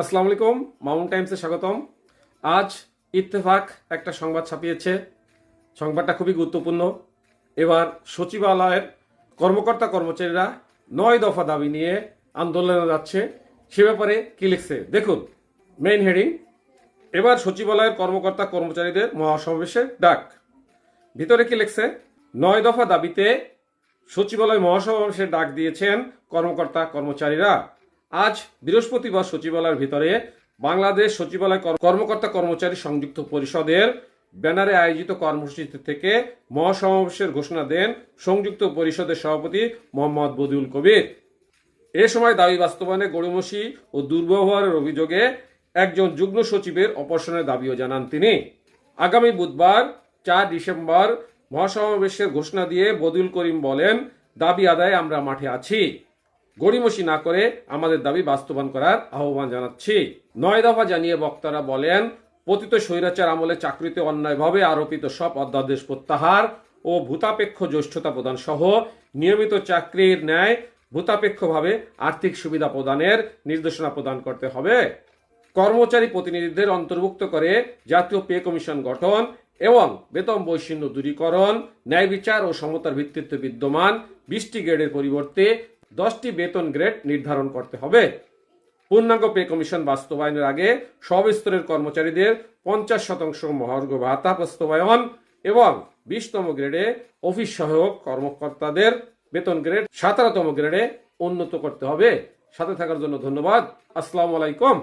আসসালামু আলাইকুম মাউন্ট টাইমসে স্বাগতম। আজ ইত্তেফাক একটা সংবাদ ছাপিয়েছে। সংবাদটা খুবই গুরুত্বপূর্ণ। এবার সচিবালয়ের কর্মকর্তা কর্মচারীরা নয় দফা দাবি নিয়ে আন্দোলনে যাচ্ছে। সে ব্যাপারে কি লিখছে? দেখুন মেইন হেডিং এবার সচিবালয়ের কর্মকর্তা কর্মচারীদের মহাসমাবেশের ডাক। ভিতরে কি লিখছে? নয় দফা দাবিতে সচিবালয় মহাসমাবেশের ডাক দিয়েছেন কর্মকর্তা কর্মচারীরা। আজ বৃহস্পতিবার সচিবালয়ের ভিতরে বাংলাদেশ সচিবালয় কর্মকর্তা কর্মচারী সংযুক্ত পরিষদের ব্যানারে আয়োজিত কর্মসূচি থেকে মহাসমাবেশের ঘোষণা দেন সংযুক্ত পরিষদের সভাপতি মোহাম্মদ বদিউল কবির। এ সময় দাবি বাস্তবায়নে গড়িমসি ও দুর্ব্যবহারের অভিযোগে একজন যুগ্ম সচিবের অপসারণের দাবিও জানান তিনি। আগামী বুধবার, চার ডিসেম্বর মহাসমাবেশের ঘোষণা দিয়ে বদিউল করিম বলেন, দাবি আদায়ে আমরা মাঠে আছি। গড়িমসি না করে আমাদের দাবি বাস্তবায়ন করার আহ্বান জানাচ্ছি। নয় দফা জানিয়ে বক্তারা বলেন, পতিত স্বৈরাচার আমলে চাকরিতে অন্যায়ভাবে আরোপিত সব অধ্যাদেশ প্রত্যাহার ও ভূতাপেক্ষ জ্যেষ্ঠতা প্রদান সহ নিয়মিত চাকরির ন্যায় ভূতাপেক্ষভাবে আর্থিক সুবিধা প্রদানের নির্দেশনা প্রদান করতে হবে। কর্মচারী প্রতিনিধিদের অন্তর্ভুক্ত করে জাতীয় পে কমিশন গঠন এবং বেতন বৈষম্য দূরীকরণ, ন্যায় বিচার ও সমতার ভিত্তিতে বিদ্যমান বিশটি গ্রেডের পরিবর্তে দশটি বেতন গ্রেড নির্ধারণ করতে হবে। পূর্ণাঙ্গ পে কমিশন বাস্তবায়নের আগে সব স্তরের কর্মচারীদের পঞ্চাশ শতাংশ মহার্ঘ ভাতা বাস্তবায়ন এবং বিশতম গ্রেডে অফিস সহায়ক কর্মকর্তাদের বেতন গ্রেড সতেরোতম গ্রেডে উন্নত করতে হবে। সাথে থাকার জন্য ধন্যবাদ। আসসালাম আলাইকুম।